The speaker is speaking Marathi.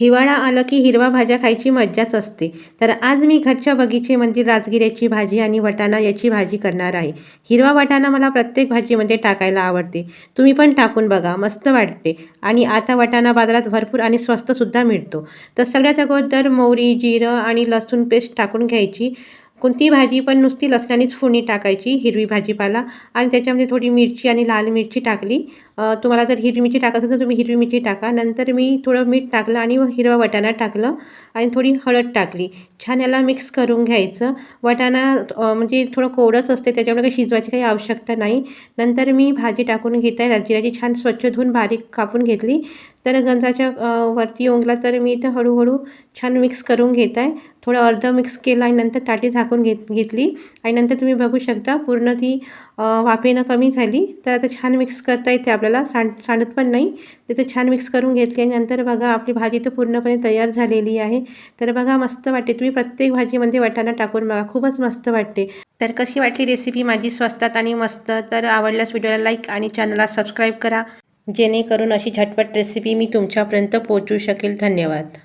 हिवाळा आलं की हिरवा भाज्या खायची मज्जाच असते. तर आज मी घरच्या बगीचेमध्ये राजगिऱ्याची भाजी आणि वटाणा याची भाजी करणार आहे. हिरवा वटाणा मला प्रत्येक भाजीमध्ये टाकायला आवडते. तुम्ही पण टाकून बघा मस्त वाटते. आणि आता वटाणा बाजारात भरपूर आणि स्वस्तसुद्धा मिळतो. तर सगळ्यात अगोदर मोहरी जिरं आणि लसूण पेस्ट टाकून घ्यायची. कोणती भाजी पण नुसती लसणानेच फोडणी टाकायची हिरवी भाजीपाला. आणि त्याच्यामध्ये थोडी मिरची आणि लाल मिरची टाकली. तुम्हाला जर हिरवी मिरची टाकायचं असेल तर तुम्ही हिरवी मिरची टाका. नंतर मी थोडं मीठ टाकलं आणि हिरवा वाटाणा टाकलं आणि थोडी हळद टाकली. छान याला मिक्स करून घ्यायचं. वटाणा म्हणजे थोडं कोवडंच असते त्याच्यामुळे काही शिजवायची काही आवश्यकता नाही. नंतर मी भाजी टाकून घेत. आहे जिराची छान स्वच्छ धुवून बारीक कापून घेतली. तर गंजाच्या वरती ओंगला तर मी इथं हळूहळू छान मिक्स करून घेत आहे. थोडं अर्ध मिक्स केलं आणि नंतर ताटी झाकून घेत घेतली. आणि नंतर तुम्ही बघू शकता पूर्ण ती वाफेनं कमी झाली. तर आता छान मिक्स करता येते आपल्याला. सांड सांडत पण नाही. तर छान मिक्स करून घेतली आणि नंतर बघा आपली भाजी तर पूर्णपणे तयार झालेली आहे. तर बघा मस्त वाटते. तुम्ही प्रत्येक भाजीमध्ये वाटाणा टाकून बघा. खूपच मस्त वाटते. तर कशी वाटली रेसिपी माझी स्वस्तात आणि मस्त. तर आवडल्यास व्हिडिओला लाईक आणि चॅनलला सबस्क्राईब करा. जेणेकरून अशी झटपट रेसिपी मी तुमच्यापर्यंत पोहोचू शकेल. धन्यवाद.